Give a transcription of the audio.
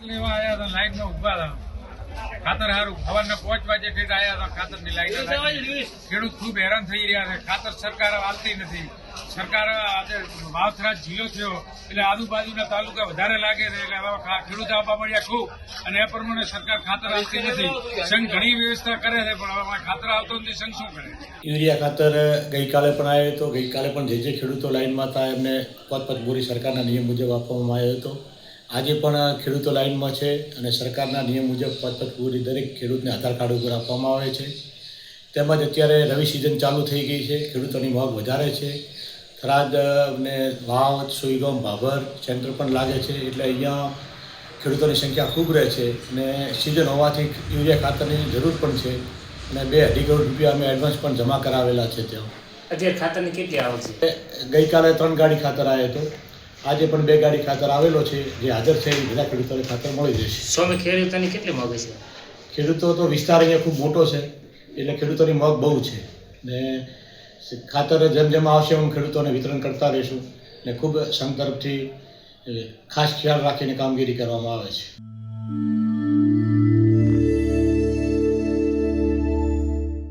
લેવા આયા હતા લાઈનમાં ઊભા હતા ખાતર હારું. સવારના પાંચ વાગે ઠેઠ આવ્યા હતા ખાતરની લાઈન ખેડૂત ખૂબ હેરાન થઈ રહ્યા છે. ખાતર સરકાર આલતી નથી. સરકાર આજે વાવથરા જિલ્લો થયો. એટલે આજુબાજુના તાલુકા વધારે લાગે છે. એટલે ખેડૂત આપવા મળ્યા ખૂબ. અને એ પ્રમાણે સરકાર ખાતર આપતી નથી. સંઘ ઘણી વ્યવસ્થા કરે છે પણ હવે ખાતર આવતો નથી. સંઘ શું કરે? યુરિયા ખાતર ગઈકાલે પણ આવ્યો હતો. ગઈકાલે પણ જે જે ખેડૂતો લાઈનમાં હતા એમને પદ પદ બોરી સરકારના નિયમ મુજબ આપવામાં આવ્યો હતો. આજે પણ ખેડૂતો લાઇનમાં છે અને સરકારના નિયમ મુજબ પોત પૂરી દરેક ખેડૂતને આધાર કાર્ડ ઉપર આપવામાં આવે છે. તેમજ અત્યારે રવિ સિઝન ચાલુ થઈ ગઈ છે ખેડૂતોની મોગ વધારે છે. થરાદ ને વાવ સુઈગામ ભાભર સેન્ટર પણ લાગે છે એટલે અહીંયા ખેડૂતોની સંખ્યા ખૂબ રહે છે અને સિઝન હોવાથી યુરિયા ખાતરની જરૂર પણ છે અને બે અઢી કરોડ રૂપિયા અમે એડવાન્સ પણ જમા કરાવેલા છે ત્યાં. અત્યારે ખાતરની કેટલી આવક છે? ગઈકાલે ત્રણ ગાડી ખાતર આવ્યો હતો આજે પણ બે ગાડી ખાતર આવેલો છે જે હાજર છે એ બધા ખેડૂતોને ખાતર મળી જશે સ્વામી ખેડૂતોની કેટલી માગે છે? ખેડૂતો તો વિસ્તાર અહીંયા ખૂબ મોટો છે એટલે ખેડૂતોની મગ બહુ છે. ને ખાતર જેમ જેમ આવશે એમ ખેડૂતોને વિતરણ કરતા રહીશું ને ખૂબ સંઘ તરફથી ખાસ ખ્યાલ રાખીને કામગીરી કરવામાં આવે છે.